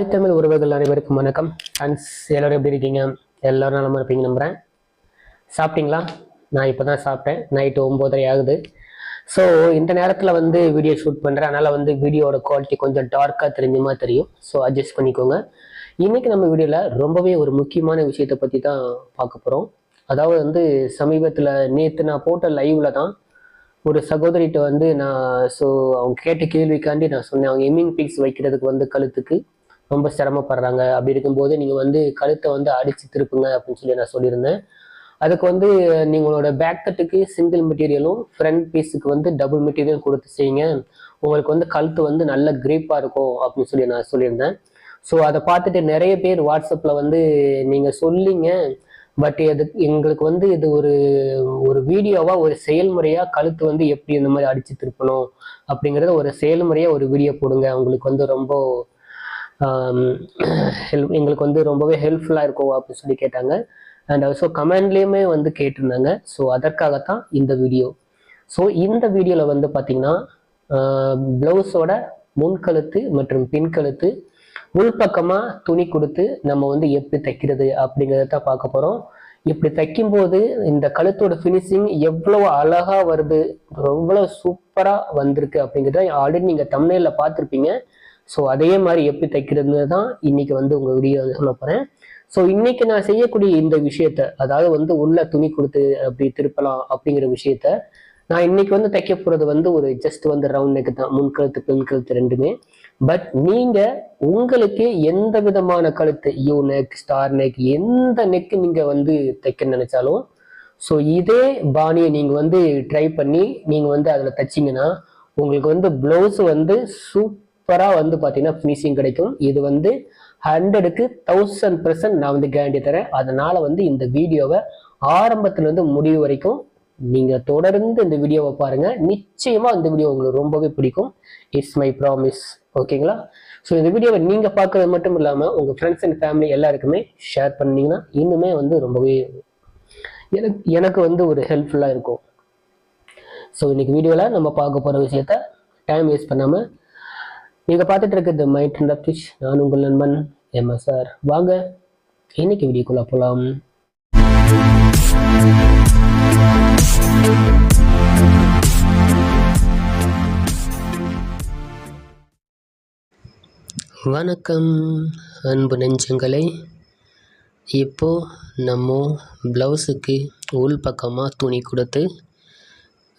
தாய் தமிழ் உறவுகள் அனைவருக்கும் வணக்கம். ஃப்ரெண்ட்ஸ் எல்லோரும் எப்படி இருக்கீங்க? எல்லோரும் நலமா இருப்பீங்க நம்புகிறேன் சாப்பிட்டீங்களா? நான் இப்போ தான் சாப்பிட்டேன். நைட்டு ஒம்போதரை ஆகுது. ஸோ இந்த நேரத்தில் வந்து வீடியோ ஷூட் பண்ணுறேன் அதனால் வந்து வீடியோட குவாலிட்டி கொஞ்சம் டார்க்காக தெரிஞ்சுமா தெரியும். ஸோ அட்ஜஸ்ட் பண்ணிக்கோங்க. இன்றைக்கி நம்ம வீடியோவில் ரொம்பவே ஒரு முக்கியமான விஷயத்தை பற்றி தான் பார்க்க போகிறோம் அதாவது வந்து சமீபத்தில் நேற்று நான் போட்ட லைவில் தான் ஒரு சகோதரிகிட்ட வந்து நான் ஸோ அவங்க கேட்ட கேள்விக்காண்டி நான் சொன்னேன். அவங்க எம்மிங் பிக்ஸ் வைக்கிறதுக்கு வந்து கழுத்துக்கு. ரொம்ப சிரமப்படுறாங்க. அப்படி இருக்கும்போது நீங்கள் வந்து கழுத்தை வந்து அடித்து திருப்புங்க அப்படின்னு சொல்லி நான் சொல்லியிருந்தேன். அதுக்கு வந்து நீங்களோட பேக் சிங்கிள் மெட்டீரியலும் ஃப்ரண்ட் பீஸுக்கு வந்து டபுள் மெட்டீரியல் கொடுத்து செய்யுங்க. உங்களுக்கு வந்து கழுத்து வந்து நல்ல கிரீப்பாக இருக்கும் அப்படின்னு சொல்லி நான் சொல்லியிருந்தேன். ஸோ அதை பார்த்துட்டு நிறைய பேர் வாட்ஸ்அப்பில் வந்து நீங்கள் சொல்லிங்க. பட் அது எங்களுக்கு வந்து இது ஒரு ஒரு வீடியோவா ஒரு செயல்முறையா கழுத்து வந்து எப்படி இந்த மாதிரி அடிச்சு திருப்பணும் அப்படிங்கறத ஒரு செயல்முறையா ஒரு வீடியோ போடுங்க. உங்களுக்கு வந்து ரொம்ப ஹெல்ப் எங்களுக்கு வந்து ரொம்பவே ஹெல்ப்ஃபுல்லாக இருக்கும் அப்படின்னு சொல்லி கேட்டாங்க. அண்ட் ஆல்சோ கமெண்ட்லேயுமே வந்து கேட்டிருந்தாங்க. ஸோ அதற்காகத்தான் இந்த வீடியோ ஸோ இந்த வீடியோவில் வந்து பார்த்தீங்கன்னா ப்ளவுஸோட முன்கழுத்து மற்றும் பின்கழுத்து உள்பக்கமாக துணி கொடுத்து நம்ம வந்து எப்படி தைக்கிறது அப்படிங்கிறத தான் பார்க்க போகிறோம் இப்படி தைக்கும்போது இந்த கழுத்தோட ஃபினிஷிங் எவ்வளோ அழகாக வருது எவ்வளோ சூப்பராக வந்திருக்கு அப்படிங்கிறத ஆல்ரெடி நீங்கள் தமிழில் பார்த்துருப்பீங்க. ஸோ அதே மாதிரி எப்படி தைக்கிறதுன்னு தான் இன்னைக்கு வந்து உங்கள் வீடியோ சொல்ல போகிறேன் ஸோ இன்னைக்கு நான் செய்யக்கூடிய இந்த விஷயத்த அதாவது வந்து உள்ள துணி கொடுத்து அப்படி திருப்பலாம் அப்படிங்கிற விஷயத்த நான் இன்னைக்கு வந்து தைக்க போகிறது வந்து ஒரு ஜஸ்ட் வந்து ரவுண்ட் நெக் தான். முன் கழுத்து பெண் கழுத்து ரெண்டுமே. பட் நீங்க உங்களுக்கு எந்த விதமான கழுத்து யூ நெக் ஸ்டார் நெக் எந்த நெக் நீங்க வந்து தைக்க நினைச்சாலும் ஸோ இதே பாணியை நீங்க வந்து ட்ரை பண்ணி நீங்க வந்து அதில் தைச்சிங்கன்னா உங்களுக்கு வந்து ப்ளவுஸ் வந்து சூப்பராக வந்து பார்த்தீங்கன்னா ஃபினிஷிங் கிடைக்கும். இது வந்து ஹண்ட்ரடுக்கு தௌசண்ட் பர்சன்ட் நான் வந்து கேரண்டி தரேன். அதனால் வந்து இந்த வீடியோவை ஆரம்பத்துலேருந்து முடிவு வரைக்கும் நீங்கள் தொடர்ந்து இந்த வீடியோவை பாருங்கள் நிச்சயமாக இந்த வீடியோ உங்களுக்கு ரொம்பவே பிடிக்கும். இட்ஸ் மை ப்ராமிஸ் ஓகேங்களா? ஸோ இந்த வீடியோவை நீங்கள் பார்க்கறது மட்டும் இல்லாமல் உங்கள் ஃப்ரெண்ட்ஸ் அண்ட் ஃபேமிலி எல்லாருக்குமே ஷேர் பண்ணிங்கன்னா இன்னுமே வந்து ரொம்பவே எனக்கு எனக்கு வந்து ஒரு ஹெல்ப்ஃபுல்லாக இருக்கும். ஸோ இன்றைக்கி வீடியோவில் நம்ம பார்க்க போகிற விஷயத்த டைம் வேஸ்ட் பண்ணாமல் நீங்கள் பார்த்துட்டு இருக்கிறது மைட் அண்ட் ஃபிஷ் நான் உங்கள் நண்பன் எம்எஸ்ஆர் வாங்க இன்னைக்கு வீடியோக்குள்ள போகலாம் வணக்கம் அன்பு நெஞ்சங்களை. இப்போ நம்ம ப்ளவுஸுக்கு உள் பக்கமாக துணி கொடுத்து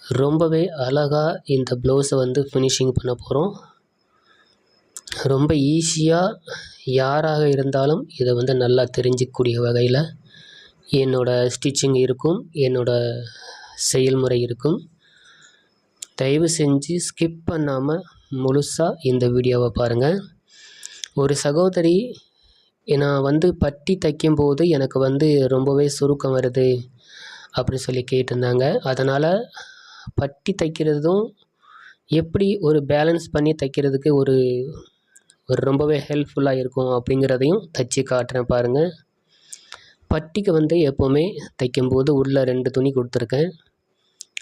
ரொம்பவே அழகாக இந்த ப்ளவுஸை வந்து ஃபினிஷிங் பண்ண போகிறோம் ரொம்ப ஈஸியாக யாராக இருந்தாலும் இதை வந்து நல்லா தெரிஞ்சிக்கக்கூடிய வகையில் என்னோடய ஸ்டிச்சிங் இருக்கும் என்னோடய செயல்முறை இருக்கும். தயவு செஞ்சு ஸ்கிப் பண்ணாமல் முழுசாக இந்த வீடியோவை பாருங்கள் ஒரு சகோதரி நான் வந்து பட்டி தைக்கும்போது எனக்கு வந்து ரொம்பவே சுருக்கம் வருது அப்படின்னு சொல்லி கேட்டிருந்தாங்க. அதனால் பட்டி தைக்கிறதும் எப்படி ஒரு பேலன்ஸ் பண்ணி தைக்கிறதுக்கு ஒரு ஒரு ரொம்பவே ஹெல்ப்ஃபுல்லாக இருக்கும் அப்படிங்கிறதையும் தைச்சி காட்டுறேன் பாருங்கள் பட்டிக்கு வந்து எப்போவுமே தைக்கும்போது உள்ளே ரெண்டு துணி கொடுத்துருக்கேன்.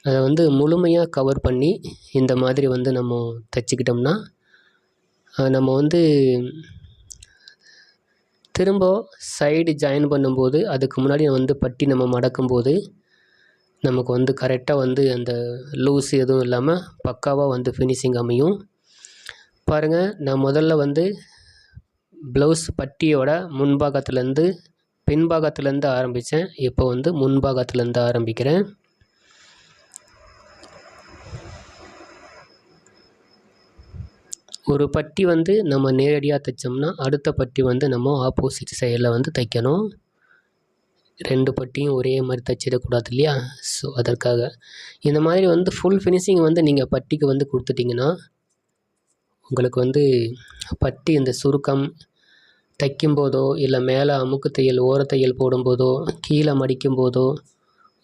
அதை வந்து முழுமையாக கவர் பண்ணி இந்த மாதிரி வந்து நம்ம தைச்சிக்கிட்டோம்னா நம்ம வந்து திரும்ப சைடு ஜாயின் பண்ணும்போது அதுக்கு முன்னாடி வந்து பட்டி நம்ம மடக்கும்போது நமக்கு வந்து கரெக்டாக வந்து அந்த லூஸ் எதுவும் இல்லாமல் பக்காவாக வந்து ஃபினிஷிங் அமையும். பாருங்கள் நான் முதல்ல வந்து ப்ளவுஸ் பட்டியோட முன்பாகத்துலேருந்து பின்பாகத்துலேருந்து ஆரம்பித்தேன் இப்போ வந்து முன்பாகத்துலேருந்து ஆரம்பிக்கிறேன். ஒரு பட்டி வந்து நம்ம நேரடியாக தைச்சோம்னா அடுத்த பட்டி வந்து நம்ம ஆப்போசிட் சைடில் வந்து தைக்கணும். ரெண்டு பட்டியும் ஒரே மாதிரி தைச்சிடக்கூடாது இல்லையா? ஸோ அதற்காக. இந்த மாதிரி வந்து ஃபுல் ஃபினிஷிங் வந்து நீங்கள் பட்டிக்கு வந்து கொடுத்துட்டிங்கன்னா உங்களுக்கு வந்து பட்டி இந்த சுருக்கம் தைக்கும்போதோ இல்லை மேலே அமுக்கு தையல் ஓரத்தையல் போடும்போதோ கீழே மடிக்கும் போதோ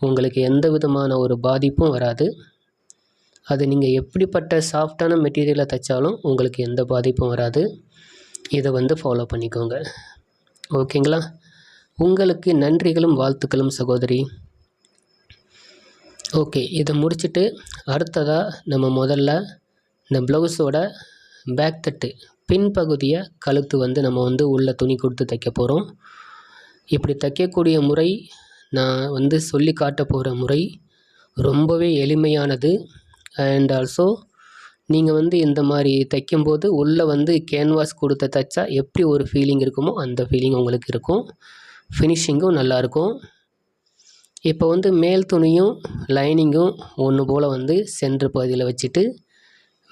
உங்களுக்கு எந்த விதமான ஒரு பாதிப்பும் வராது. அது நீங்கள் எப்படிப்பட்ட சாஃப்டான மெட்டீரியலை தைச்சாலும் உங்களுக்கு எந்த பாதிப்பும் வராது. இதை வந்து ஃபாலோ பண்ணிக்கோங்க. ஓகேங்களா? உங்களுக்கு நன்றிகளும் வாழ்த்துக்களும் சகோதரி. ஓகே இதை முடிச்சுட்டு அடுத்ததாக நம்ம முதல்ல இந்த ப்ளவுஸோட பேக் தட்டு. பின்பகுதியை கழுத்து வந்து நம்ம வந்து உள்ள துணி கொடுத்து தைக்க போகிறோம். இப்படி தைக்கக்கூடிய முறை நான் வந்து சொல்லி காட்ட போகிற முறை ரொம்பவே எளிமையானது. அண்ட் ஆல்சோ நீங்கள் வந்து இந்த மாதிரி தைக்கும்போது உள்ளே வந்து கேன்வாஸ் கொடுத்து தைச்சா எப்படி ஒரு ஃபீலிங் இருக்குமோ அந்த ஃபீலிங் உங்களுக்கு இருக்கும். ஃபினிஷிங்கும் நல்லாயிருக்கும் இப்போ வந்து மேல் துணியும் லைனிங்கும் ஒன்று போல் வந்து சென்ட்ரு பகுதியில் வச்சுட்டு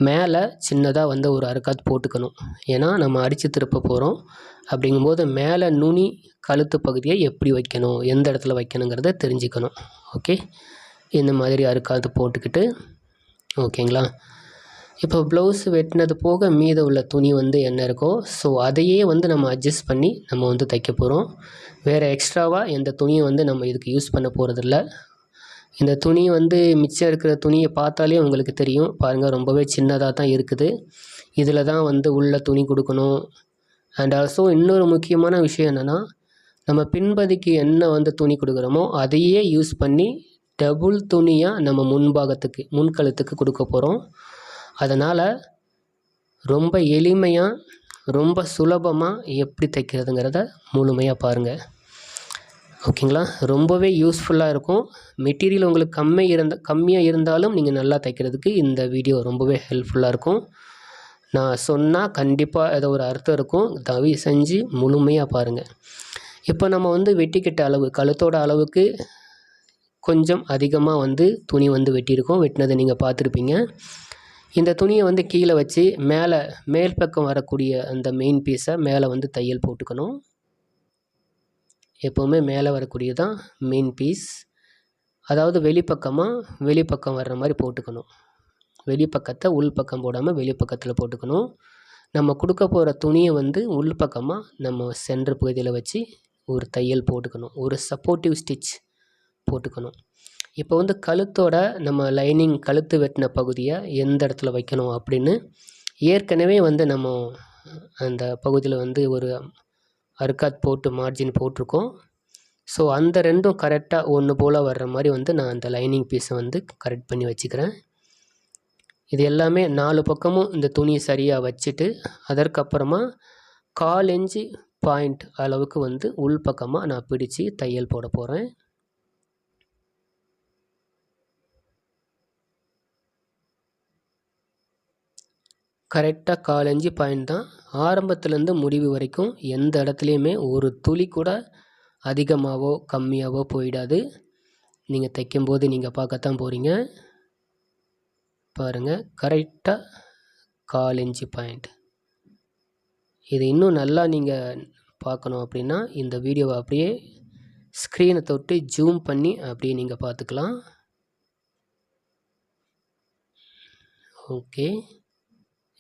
மேலே சின்னதாக வந்து ஒரு அறுக்காது போட்டுக்கணும். ஏன்னா நம்ம அடித்து திருப்ப போகிறோம் அப்படிங்கும்போது மேலே நுனி கழுத்து பகுதியை எப்படி வைக்கணும் எந்த இடத்துல வைக்கணுங்கிறத தெரிஞ்சுக்கணும். ஓகே? இந்த மாதிரி அறுக்காது போட்டுக்கிட்டு ஓகேங்களா? இப்போ ப்ளவுஸ் வெட்டினது போக மீத உள்ள துணி வந்து என்ன இருக்கோ ஸோ அதையே வந்து நம்ம அட்ஜஸ்ட் பண்ணி நம்ம வந்து தைக்க போகிறோம் வேறு எக்ஸ்ட்ராவாக எந்த துணியை வந்து நம்ம இதுக்கு யூஸ் பண்ண போகிறதில்ல இந்த துணி வந்து மிச்சம் இருக்கிற துணியை பார்த்தாலே உங்களுக்கு தெரியும். பாருங்கள் ரொம்பவே சின்னதாக தான் இருக்குது. இதில் தான் வந்து உள்ள துணி கொடுக்கணும். அண்ட் ஆல்சோ இன்னொரு முக்கியமான விஷயம் என்னென்னா நம்ம பின்பதிக்கு என்ன வந்து துணி கொடுக்குறோமோ அதையே யூஸ் பண்ணி டபுள் துணியாக நம்ம முன்பாகத்துக்கு முன்கழுத்துக்கு கொடுக்க போகிறோம் அதனால் ரொம்ப எளிமையாக ரொம்ப சுலபமாக எப்படி தைக்கிறதுங்கிறத முழுமையாக பாருங்கள் ஓகேங்களா? ரொம்பவே யூஸ்ஃபுல்லாக இருக்கும். மெட்டீரியல் உங்களுக்கு கம்மி இருந்த கம்மியாக இருந்தாலும் நீங்கள் நல்லா தைக்கிறதுக்கு இந்த வீடியோ ரொம்பவே ஹெல்ப்ஃபுல்லாக இருக்கும். நான் சொன்னால் கண்டிப்பாக ஏதோ ஒரு அர்த்தம் இருக்கும். தவி செஞ்சு முழுமையாக பாருங்கள் இப்போ நம்ம வந்து வெட்டிக்கிட்ட அளவு கழுத்தோட அளவுக்கு கொஞ்சம் அதிகமாக வந்து துணி வந்து வெட்டியிருக்கோம். வெட்டினதை நீங்கள் பார்த்துருப்பீங்க. இந்த துணியை வந்து கீழே வச்சு மேலே மேல் பக்கம் வரக்கூடிய அந்த மெயின் பீஸை மேலே வந்து தையல் போட்டுக்கணும். எப்போவுமே மேலே வரக்கூடியது தான் மெயின் பீஸ் அதாவது வெளிப்பக்கமாக வெளிப்பக்கம் வர்ற மாதிரி போட்டுக்கணும். வெளிப்பக்கத்தை உள் பக்கம் போடாமல் வெளிப்பக்கத்தில் போட்டுக்கணும். நம்ம கொடுக்க போகிற துணியை வந்து உள் பக்கமாக நம்ம சென்டர் பகுதியில் வச்சு ஒரு தையல் போட்டுக்கணும். ஒரு சப்போர்ட்டிவ் ஸ்டிச் போட்டுக்கணும். இப்போ வந்து கழுத்தோட நம்ம லைனிங் கழுத்து வெட்டின பகுதியை எந்த இடத்துல வைக்கணும் அப்படின்னு ஏற்கனவே வந்து நம்ம அந்த பகுதியில் வந்து ஒரு அர்காத் போட்டு மார்ஜின் போட்டிருக்கோம். ஸோ அந்த ரெண்டும் கரெக்டாக ஒன்று போல் வர்ற மாதிரி வந்து நான் அந்த லைனிங் பீஸை வந்து கரெக்ட் பண்ணி வச்சுக்கிறேன். இது எல்லாமே நாலு பக்கமும் இந்த துணியை சரியாக வச்சுட்டு அதற்கப்புறமா கால் இன்ச்சு பாயிண்ட் அளவுக்கு வந்து உள் பக்கமாக நான் பிடிச்சு தையல் போட போகிறேன் கரெக்டாக காலஞ்சு பாயிண்ட் தான். ஆரம்பத்துலேருந்து முடிவு வரைக்கும் எந்த இடத்துலையுமே ஒரு துளி கூட அதிகமாகவோ கம்மியாகவோ போயிடாது. நீங்கள் தைக்கும்போது நீங்கள் பார்க்கத்தான் போகிறீங்க பாருங்கள் கரெக்டாக கால் இன்ச்சு பாயிண்ட். இது இன்னும் நல்லா நீங்கள் பார்க்கணும் அப்படின்னா இந்த வீடியோவை அப்படியே ஸ்க்ரீனை தொட்டு ஜூம் பண்ணி அப்படியே நீங்கள் பார்த்துக்கலாம். ஓகே.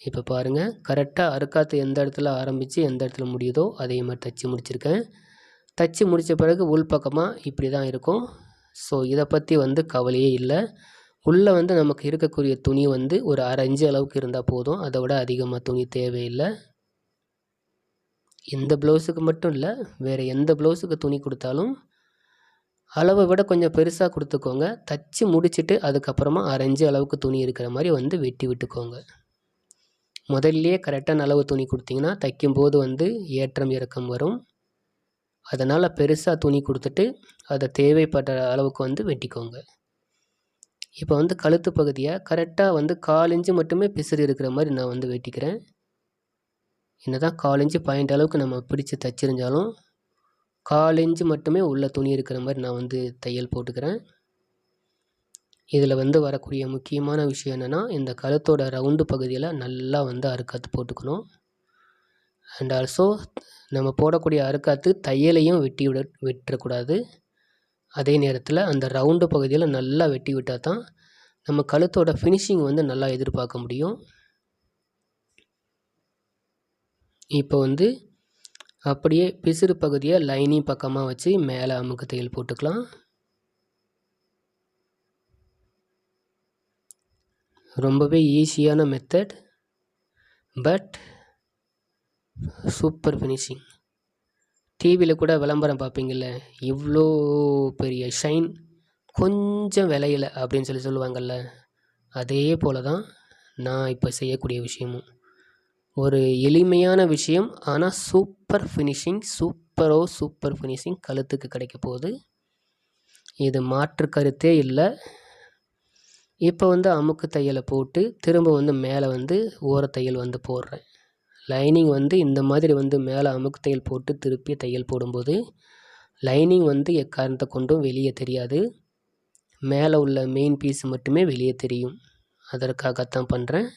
இப்போ பாருங்கள் கரெக்டாக அறுக்காத்து எந்த இடத்துல ஆரம்பித்து எந்த இடத்துல முடியுதோ அதே மாதிரி தைச்சி முடிச்சிருக்கேன். தைச்சி முடித்த பிறகு உள் பக்கமாக இப்படி தான் இருக்கும். ஸோ இதை பற்றி வந்து கவலையே இல்லை. உள்ளே வந்து நமக்கு இருக்கக்கூடிய துணி வந்து ஒரு அரைஞ்சு அளவுக்கு இருந்தால் போதும். அதை விட அதிகமாக துணி தேவையில்லை. இந்த ப்ளவுஸுக்கு மட்டும் இல்லை வேறு எந்த ப்ளவுஸுக்கு துணி கொடுத்தாலும் அளவை விட கொஞ்சம் பெருசாக கொடுத்துக்கோங்க. தச்சு முடிச்சுட்டு அதுக்கப்புறமா அரைஞ்சு அளவுக்கு துணி இருக்கிற மாதிரி வந்து வெட்டி விட்டுக்கோங்க. முதல்லையே கரெக்டான அளவு துணி கொடுத்தீங்கன்னா தைக்கும்போது வந்து ஏற்றம் இறக்கம் வரும். அதனால் பெருசாக துணி கொடுத்துட்டு அதை தேவைப்பட்ட அளவுக்கு வந்து வெட்டிக்கோங்க. இப்போ வந்து கழுத்து பகுதியை கரெக்டாக வந்து கால் இன்ச்சு மட்டுமே பிசுறு இருக்கிற மாதிரி நான் வந்து வெட்டிக்கிறேன். என்ன தான் கால் இன்ச்சு பாயிண்ட் அளவுக்கு நம்ம பிடிச்சி தைச்சிருந்தாலும் கால் இன்ச்சு மட்டுமே உள்ள துணி இருக்கிற மாதிரி நான் வந்து தையல் போட்டுக்கிறேன். இதில் வந்து வரக்கூடிய முக்கியமான விஷயம் என்னென்னா இந்த கழுத்தோட ரவுண்டு பகுதியில் நல்லா வந்து அறுக்காத்து போட்டுக்கணும். அண்ட் ஆல்சோ நம்ம போடக்கூடிய அறுக்காத்து தையலையும் வெட்டி விட விட்டுறக்கூடாது அதே நேரத்தில் அந்த ரவுண்டு பகுதியில் நல்லா வெட்டி விட்டால் தான் நம்ம கழுத்தோட ஃபினிஷிங் வந்து நல்லா எதிர்பார்க்க முடியும். இப்போ வந்து அப்படியே பிசிறு பகுதியை லைனிங் பக்கமாக வச்சு மேலே அமுக்கு தையல் போட்டுக்கலாம். ரொம்பவே ஈஸியான மெத்தட் பட் சூப்பர் ஃபினிஷிங் டிவியில் கூட விளம்பரம் பார்ப்பீங்கள்ல இவ்வளோ பெரிய ஷைன் கொஞ்சம் விலையில அப்படின்னு சொல்லி சொல்லுவாங்கள்ல அதே போல் தான் நான் இப்போ செய்யக்கூடிய விஷயமும். ஒரு எளிமையான விஷயம் ஆனால் சூப்பர் ஃபினிஷிங் சூப்பரோ சூப்பர் ஃபினிஷிங் கழுத்துக்கு கிடைக்க போகுது. இது மாற்று கருத்தே இல்லை. இப்போ வந்து அமுக்கு தையலை போட்டு திரும்ப வந்து மேலே வந்து ஓரத்தையல் வந்து போடுறேன். லைனிங் வந்து இந்த மாதிரி வந்து மேலே அமுக்கு தையல் போட்டு திருப்பி தையல் போடும்போது லைனிங் வந்து எக்காரணத்தை கொண்டும் வெளியே தெரியாது. மேலே உள்ள மெயின் பீஸ் மட்டுமே வெளியே தெரியும். அதற்காகத்தான் பண்ணுறேன்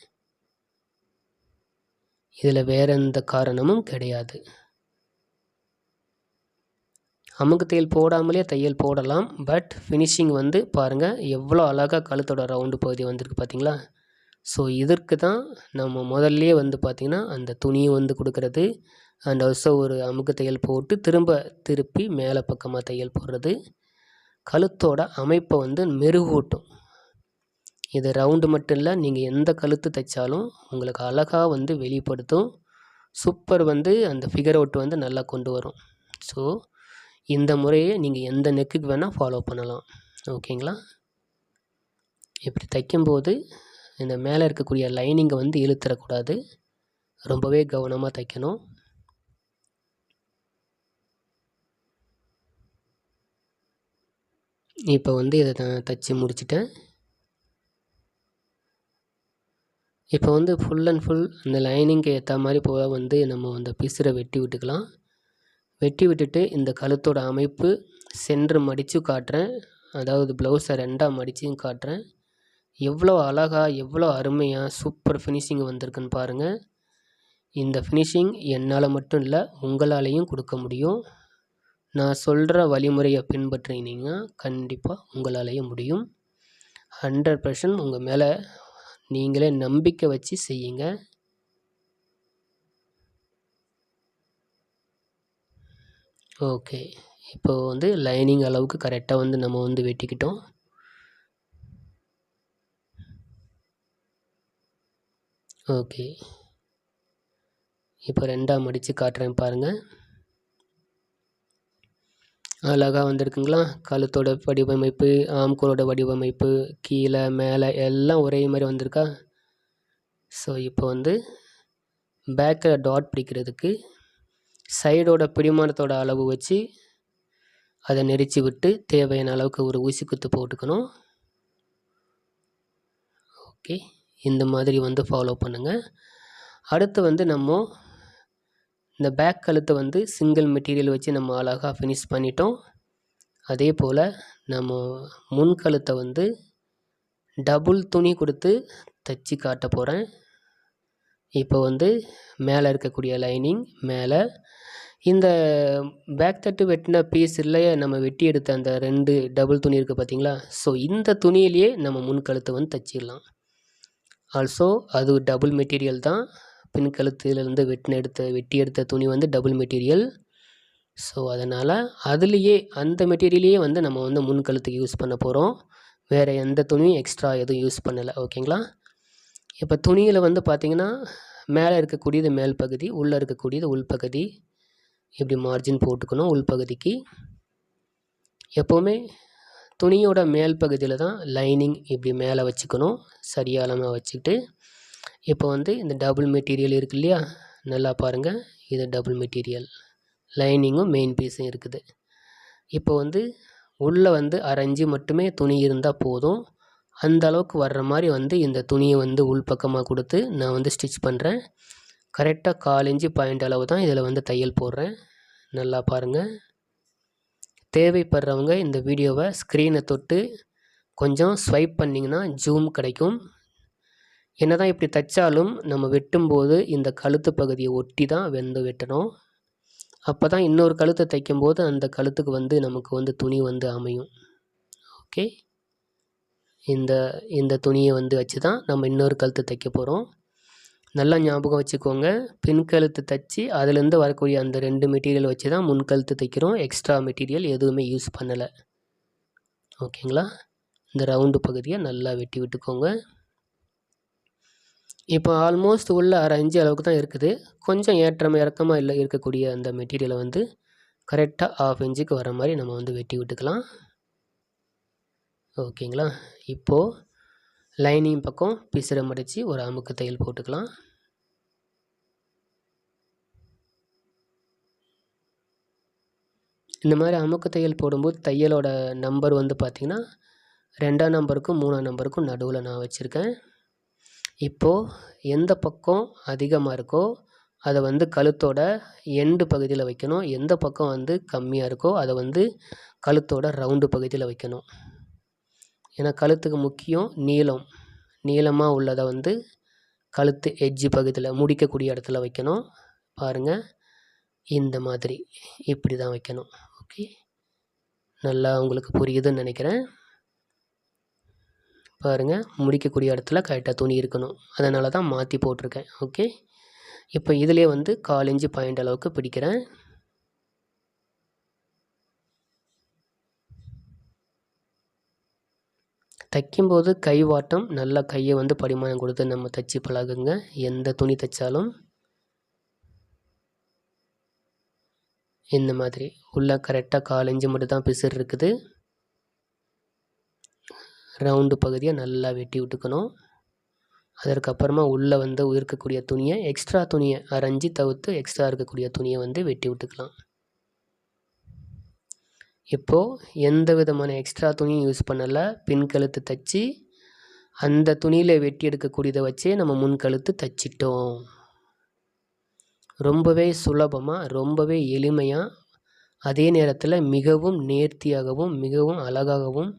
இதில் வேற எந்த காரணமும் கிடையாது. அமுக்கு தையல் போடாமலே தையல் போடலாம். பட் ஃபினிஷிங் வந்து பாருங்கள் எவ்வளோ அழகாக கழுத்தோட ரவுண்டு பகுதி வந்திருக்கு பார்த்தீங்களா ஸோ இதற்கு தான் நம்ம முதல்லையே வந்து பார்த்திங்கன்னா அந்த துணியை வந்து கொடுக்கறது. அண்ட் ஆல்சோ ஒரு அமுக்கு தையல் போட்டு திரும்ப திருப்பி மேலே பக்கமாக தையல் போடுறது. கழுத்தோட அமைப்பை வந்து மெருகூட்டும். இது ரவுண்டு மட்டும் இல்லை நீங்கள் எந்த கழுத்து தைச்சாலும் உங்களுக்கு அழகாக வந்து வெளிப்படுத்தும். சூப்பர் வந்து அந்த ஃபிகர் அவுட் வந்து நல்லா கொண்டு வரும். ஸோ இந்த முறையை நீங்கள் எந்த நெக்குக்கு வேணால் ஃபாலோ பண்ணலாம். ஓகேங்களா? இப்படி தைக்கும்போது இந்த மேலே இருக்கக்கூடிய லைனிங்கை வந்து இழுத்துறக்கூடாது. ரொம்பவே கவனமாக தைக்கணும். இப்போ வந்து இதை நான் தைச்சி முடிச்சிட்டேன். இப்போ வந்து ஃபுல் அண்ட் ஃபுல் அந்த லைனிங்க்கு ஏற்ற மாதிரி போக வந்து நம்ம அந்த பிசுரை வெட்டி விட்டுக்கலாம். வெட்டி விட்டுட்டு இந்த கழுத்தோட அமைப்பு சென்று மடித்து காட்டுறேன். அதாவது ப்ளவுஸை ரெண்டாக மடித்தும் காட்டுறேன். எவ்வளோ அழகாக எவ்வளோ அருமையாக சூப்பர் ஃபினிஷிங் வந்திருக்குன்னு பாருங்கள் இந்த ஃபினிஷிங் என்னால் மட்டும் இல்லை உங்களாலேயும் கொடுக்க முடியும். நான் சொல்கிற வழிமுறையை பின்பற்றினீங்கன்னா கண்டிப்பாக உங்களாலேயும் முடியும். ஹண்ட்ரட் பர்சன்ட் உங்கள் மேலே நீங்களே நம்பிக்கை வச்சு செய்யுங்க. ஓகே. இப்போது வந்து லைனிங் அளவுக்கு கரெக்டாக வந்து நம்ம வந்து வெட்டிக்கிட்டோம். ஓகே. இப்போ ரெண்டாக மடித்து காட்டுறேன் பாருங்கள் அழகாக வந்திருக்குங்களா? கழுத்தோட வடிவமைப்பு ஆம்கோலோட வடிவமைப்பு கீழே மேலே எல்லாம் ஒரே மாதிரி வந்திருக்கா? ஸோ இப்போ வந்து பேக்கில் டாட் பிடிக்கிறதுக்கு சைடோட பிடிமானத்தோட அளவு வச்சு அதை நெரிச்சு விட்டு தேவையான அளவுக்கு ஒரு ஊசி குத்து போட்டுக்கணும். ஓகே இந்த மாதிரி வந்து ஃபாலோ பண்ணுங்கள் அடுத்து வந்து நம்ம இந்த பேக் கழுத்தை வந்து சிங்கிள் மெட்டீரியல் வச்சு நம்ம அழகாக ஃபினிஷ் பண்ணிட்டோம். அதே போல் நம்ம முன் கழுத்தை வந்து டபுள் துணி கொடுத்து தைச்சி காட்ட போகிறேன் இப்போ வந்து மேலே இருக்கக்கூடிய லைனிங் மேலே இந்த பேக் தட்டு வெட்டின பீஸ் இல்லையே? நம்ம வெட்டி எடுத்த அந்த ரெண்டு டபுள் துணி இருக்குது பார்த்தீங்களா ஸோ இந்த துணியிலேயே நம்ம முன் கழுத்தை வந்து தைச்சிடலாம். ஆல்சோ அது டபுள் மெட்டீரியல் தான். பின் கழுத்துலேருந்து வெட்டின எடுத்த வெட்டி எடுத்த துணி வந்து டபுள் மெட்டீரியல் ஸோ அதனால் அதுலேயே அந்த மெட்டீரியலையே வந்து நம்ம வந்து முன் கழுத்துக்கு யூஸ் பண்ண போகிறோம் வேறு எந்த துணியும் எக்ஸ்ட்ரா எதுவும் யூஸ் பண்ணலை ஓகேங்களா இப்போ துணியில் வந்து பார்த்திங்கன்னா மேலே இருக்கக்கூடியது மேல் பகுதி உள்ளே இருக்கக்கூடியது உள்பகுதி இப்படி மார்ஜின் போட்டுக்கணும் உள்பகுதிக்கு எப்போவுமே துணியோட மேல் பகுதியில் தான் லைனிங் இப்படி மேலே வச்சுக்கணும். சரியாலமாக வச்சுக்கிட்டு இப்போ வந்து இந்த டபுள் மெட்டீரியல் இருக்கு இல்லையா? நல்லா பாருங்கள் இது டபுள் மெட்டீரியல் லைனிங்கும் மெயின் பீஸும் இருக்குது. இப்போ வந்து உள்ளே வந்து அரைஞ்சி மட்டுமே துணி இருந்தால் போதும். அந்த அளவுக்கு வர்ற மாதிரி வந்து இந்த துணியை வந்து உள்பக்கமாக கொடுத்து நான் வந்து ஸ்டிச் பண்ணுறேன் கரெக்டாக கால் இஞ்சி பாயிண்ட் அளவு தான் இதில் வந்து தையல் போடுறேன். நல்லா பாருங்கள் தேவைப்படுறவங்க இந்த வீடியோவை ஸ்க்ரீனை தொட்டு கொஞ்சம் ஸ்வைப் பண்ணிங்கன்னா ஜூம் கிடைக்கும். என்ன தான் இப்படி தைச்சாலும் நம்ம வெட்டும்போது இந்த கழுத்து பகுதியை ஒட்டி தான் வெந்து வெட்டணும். அப்போ தான் இன்னொரு கழுத்தை தைக்கும்போது அந்த கழுத்துக்கு வந்து நமக்கு வந்து துணி வந்து அமையும். ஓகே இந்த இந்த துணியை வந்து வச்சு தான் நம்ம இன்னொரு கழுத்து தைக்க போகிறோம் நல்லா ஞாபகம் வச்சுக்கோங்க. பின்கழுத்து தைச்சி அதுலேருந்து வரக்கூடிய அந்த ரெண்டு மெட்டீரியல் வச்சு தான் முன் கழுத்து தைக்கிறோம். எக்ஸ்ட்ரா மெட்டீரியல் எதுவுமே யூஸ் பண்ணலை. ஓகேங்களா? இந்த ரவுண்டு பகுதியை நல்லா வெட்டி விட்டுக்கோங்க. இப்போ ஆல்மோஸ்ட் உள்ள அரை இன்ச்சு அளவுக்கு தான் இருக்குது. கொஞ்சம் ஏற்றம் இறக்கமாக இல்லை இருக்கக்கூடிய அந்த மெட்டீரியலை வந்து கரெக்டாக ஆஃப் இன்ச்சுக்கு வர மாதிரி நம்ம வந்து வெட்டி விட்டுக்கலாம். ஓகேங்களா? இப்போது லைனிங் பக்கம் பிசுரை மடித்து ஒரு அமுக்கு தையல் போட்டுக்கலாம். இந்த மாதிரி அமுக்கு தையல் போடும்போது தையலோட நம்பர் வந்து பார்த்திங்கன்னா ரெண்டாம் நம்பருக்கும் மூணாம் நம்பருக்கும் நடுவில் நான் வச்சுருக்கேன். இப்போது எந்த பக்கம் அதிகமாக இருக்கோ அதை வந்து கழுத்தோட எண்டு பகுதியில் வைக்கணும். எந்த பக்கம் வந்து கம்மியாக இருக்கோ அதை வந்து கழுத்தோட ரவுண்டு பகுதியில் வைக்கணும். ஏன்னா கழுத்துக்கு முக்கியம் நீளம். நீளமாக உள்ளதை வந்து கழுத்து எட்ஜு பகுதியில் முடிக்கக்கூடிய இடத்துல வைக்கணும். பாருங்கள் இந்த மாதிரி இப்படி தான் வைக்கணும். ஓகே நல்லா உங்களுக்கு புரியுதுன்னு நினைக்கிறேன். பாருங்கள் முடிக்கக்கூடிய இடத்துல கரெக்டாக துணி இருக்கணும். அதனால தான் மாற்றி போட்டிருக்கேன். ஓகே இப்போ இதிலே வந்து கால் இன்ச்சு பாயிண்ட் அளவுக்கு பிடிக்கிறேன். தைக்கும்போது கை வாட்டம் நல்லா கையை வந்து படிமானம் கொடுத்து நம்ம தைச்சி பழகுங்க. எந்த துணி தைச்சாலும். இந்த மாதிரி. உள்ளே கரெக்டாக கால் மட்டும் தான் பிசுறு இருக்குது. ரவுண்டு பகுதியை நல்லா வெட்டி விட்டுக்கணும். அதற்கப்புறமா உள்ளே வந்து இருக்கக்கூடிய துணியை எக்ஸ்ட்ரா துணியை அரைஞ்சி தவிர்த்து எக்ஸ்ட்ரா இருக்கக்கூடிய துணியை வந்து வெட்டி விட்டுக்கலாம். இப்போது எந்த விதமான எக்ஸ்ட்ரா துணியும் யூஸ் பண்ணலை. பின் கழுத்து தைச்சி அந்த துணியில் வெட்டி எடுக்கக்கூடியதை வச்சே நம்ம முன் கழுத்து தைச்சிட்டோம். ரொம்பவே சுலபமாக ரொம்பவே எளிமையாக அதே நேரத்தில் மிகவும் நேர்த்தியாகவும் மிகவும் அழகாகவும்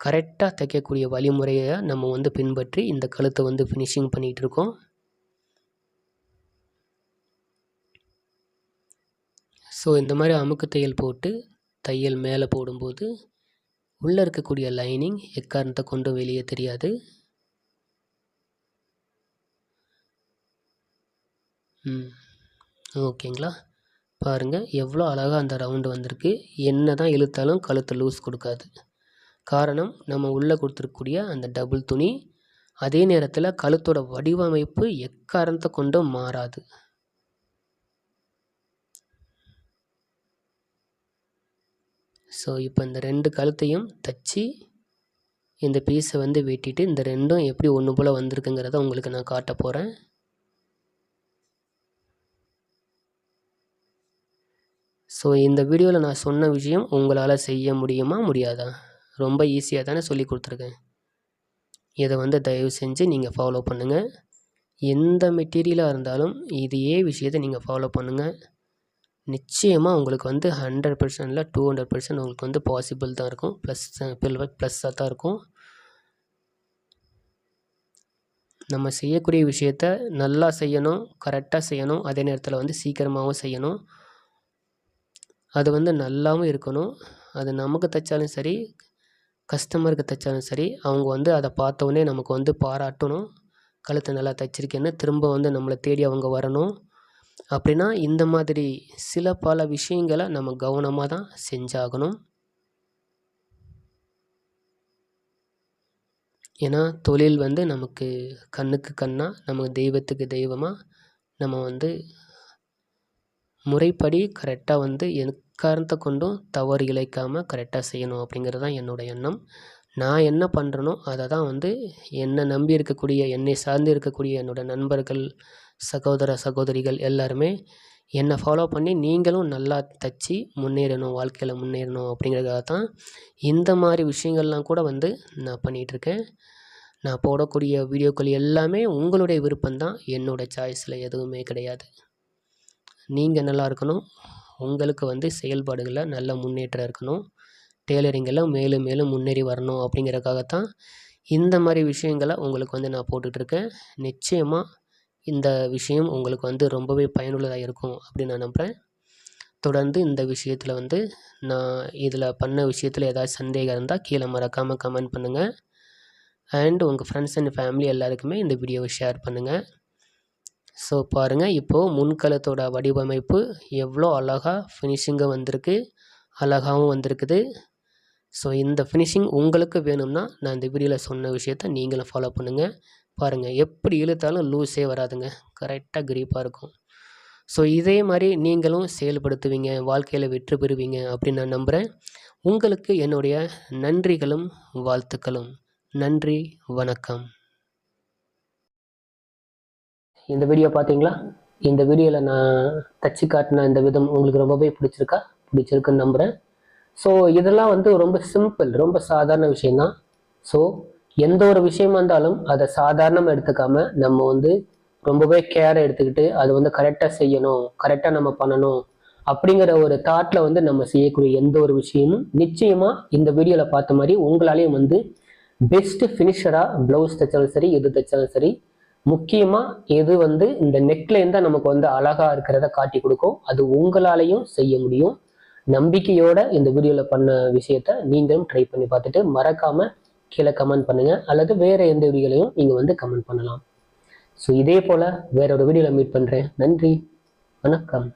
கரெக்டாக தைக்கக்கூடிய வழிமுறையை நம்ம வந்து பின்பற்றி இந்த கழுத்தை வந்து ஃபினிஷிங் பண்ணிகிட்ருக்கோம் ஸோ இந்த மாதிரி அமுக்கு தையல் போட்டு தையல் மேலே போடும்போது உள்ளே இருக்கக்கூடிய லைனிங் எக்காரணத்தை கொண்டு வெளியே தெரியாது. ம். ஓகேங்களா? பாருங்கள் எவ்வளோ அழகாக அந்த ரவுண்டு வந்திருக்கு. என்ன தான் இழுத்தாலும் கழுத்தை லூஸ் கொடுக்காது. காரணம் நம்ம உள்ளே கொடுத்துருக்கக்கூடிய அந்த டபுள் துணி அதே நேரத்தில் கழுத்தோட வடிவமைப்பு எக்காரணத்தை கொண்டும் மாறாது. ஸோ இப்போ இந்த ரெண்டு கழுத்தையும் தச்சு இந்த பீஸை வந்து வெட்டிட்டு இந்த ரெண்டும் எப்படி ஒன்று போல் வந்திருக்குங்கிறத உங்களுக்கு நான் காட்ட போகிறேன் ஸோ இந்த வீடியோவில் நான் சொன்ன விஷயம் உங்களால் செய்ய முடியுமா முடியாதா? ரொம்ப ஈஸியாக தானே சொல்லி கொடுத்துருக்கேன். இதை வந்து தயவு செஞ்சு நீங்கள் ஃபாலோ பண்ணுங்கள் எந்த மெட்டீரியலாக இருந்தாலும் இதையே விஷயத்தை நீங்கள் ஃபாலோ பண்ணுங்கள் நிச்சயமாக உங்களுக்கு வந்து ஹண்ட்ரட் பர்சன்டில் டூ ஹண்ட்ரட் பர்சன்ட் உங்களுக்கு வந்து பாசிபிள் தான் இருக்கும். ப்ளஸ் ப்ளஸ்ஸாக தான் இருக்கும். நம்ம செய்யக்கூடிய விஷயத்த நல்லா செய்யணும் கரெக்டாக செய்யணும். அதே நேரத்தில் வந்து சீக்கிரமாகவும் செய்யணும். அது வந்து நல்லாவும் இருக்கணும். அது நமக்கு தைச்சாலும் சரி கஸ்டமருக்கு தைச்சாலும் சரி அவங்க வந்து அதை பார்த்தோன்னே நமக்கு வந்து பாராட்டணும். கழுத்தை நல்லா தைச்சிருக்கேன்னு திரும்ப வந்து நம்மளை தேடி அவங்க வரணும். அப்படின்னா இந்த மாதிரி சில பல விஷயங்களை நம்ம கவனமாக தான் செஞ்சாகணும். ஏன்னா தொழில் வந்து நமக்கு கண்ணுக்கு கண்ணாக நமக்கு தெய்வத்துக்கு தெய்வமாக நம்ம வந்து முறைப்படி கரெக்டாக வந்து எக்காரணத்தை கொண்டும் தவறு இழைக்காமல் கரெக்டாக செய்யணும் அப்படிங்கிறது தான் என்னோடய எண்ணம். நான் என்ன பண்ணுறனோ அதை தான் வந்து என்னை நம்பி இருக்கக்கூடிய என்னை சார்ந்து இருக்கக்கூடிய என்னோடய நண்பர்கள் சகோதர சகோதரிகள் எல்லாருமே என்னை ஃபாலோ பண்ணி நீங்களும் நல்லா தைச்சி முன்னேறணும் வாழ்க்கையில் முன்னேறணும் அப்படிங்கிறதுக்காக தான் இந்த மாதிரி விஷயங்கள்லாம் கூட வந்து நான் பண்ணிகிட்ருக்கேன். நான் போடக்கூடிய வீடியோக்கள் எல்லாமே உங்களுடைய விருப்பம்தான். என்னோடய சாய்ஸில் எதுவுமே கிடையாது. நீங்கள் நல்லா இருக்கணும். உங்களுக்கு வந்து செயல்பாடுகளில் நல்ல முன்னேற்றம் இருக்கணும். டெய்லரிங்கெல்லாம் மேலும் மேலும் முன்னேறி வரணும் அப்படிங்கிறக்காகத்தான் இந்த மாதிரி விஷயங்களை உங்களுக்கு வந்து நான் போட்டுட்ருக்கேன். நிச்சயமாக இந்த விஷயம் உங்களுக்கு வந்து ரொம்பவே பயனுள்ளதாக இருக்கும் அப்படின்னு நான் நம்புகிறேன் தொடர்ந்து இந்த விஷயத்தில் வந்து நான் இதில் பண்ண விஷயத்தில் ஏதாவது சந்தேகம் இருந்தால் கீழே மறக்காமல் கமெண்ட் பண்ணுங்கள் அண்ட் உங்கள் ஃப்ரெண்ட்ஸ் அண்ட் ஃபேமிலி எல்லாருக்குமே இந்த வீடியோவை ஷேர் பண்ணுங்கள் ஸோ பாருங்கள் இப்போது முன்கலத்தோட வடிவமைப்பு எவ்வளோ அழகாக ஃபினிஷிங்காக வந்திருக்கு அழகாகவும் வந்திருக்குது. ஸோ இந்த ஃபினிஷிங் உங்களுக்கு வேணும்னா நான் இந்த வீடியோவில் சொன்ன விஷயத்த நீங்களும் ஃபாலோ பண்ணுங்கள் பாருங்கள் எப்படி இழுத்தாலும் லூஸே வராதுங்க. கரெக்டாக கிரீப்பாக இருக்கும். ஸோ இதே மாதிரி நீங்களும் செயல்படுத்துவீங்க வாழ்க்கையில் வெற்றி பெறுவீங்க அப்படின்னு நான் நம்புகிறேன் உங்களுக்கு என்னுடைய நன்றிகளும் வாழ்த்துக்களும். நன்றி வணக்கம். இந்த வீடியோ பார்த்தீங்களா? இந்த வீடியோவில் நான் தச்சு காட்டின இந்த விதம் உங்களுக்கு ரொம்பவே பிடிச்சிருக்கா? பிடிச்சிருக்குன்னு நம்புகிறேன் ஸோ இதெல்லாம் வந்து ரொம்ப சிம்பிள் ரொம்ப சாதாரண விஷயம்தான். ஸோ எந்த ஒரு விஷயமா இருந்தாலும் அதை சாதாரணமாக எடுத்துக்காம நம்ம வந்து ரொம்பவே கேர் எடுத்துக்கிட்டு அது வந்து கரெக்டாக செய்யணும் கரெக்டாக நம்ம பண்ணணும் அப்படிங்கிற ஒரு தாட்டில் வந்து நம்ம செய்யக்கூடிய எந்த ஒரு விஷயமும் நிச்சயமாக இந்த வீடியோவில் பார்த்த மாதிரி உங்களாலேயும் வந்து பெஸ்ட்டு ஃபினிஷராக ப்ளவுஸ் தைச்சாலும் சரி எது தைச்சாலும் சரி முக்கியமாக எது வந்து இந்த நெக்லைன் தான் நமக்கு வந்து அழகாக இருக்கிறத காட்டி கொடுக்கும். அது உங்களாலையும் செய்ய முடியும். நம்பிக்கையோட இந்த வீடியோவில் பண்ண விஷயத்த நீங்களும் ட்ரை பண்ணி பார்த்துட்டு மறக்காம கீழே கமெண்ட் பண்ணுங்க. அல்லது வேற எந்த வீடியோலையும் நீங்கள் வந்து கமெண்ட் பண்ணலாம். ஸோ இதே போல் வேற ஒரு வீடியோவில் மீட் பண்ணுறேன் நன்றி. வணக்கம்.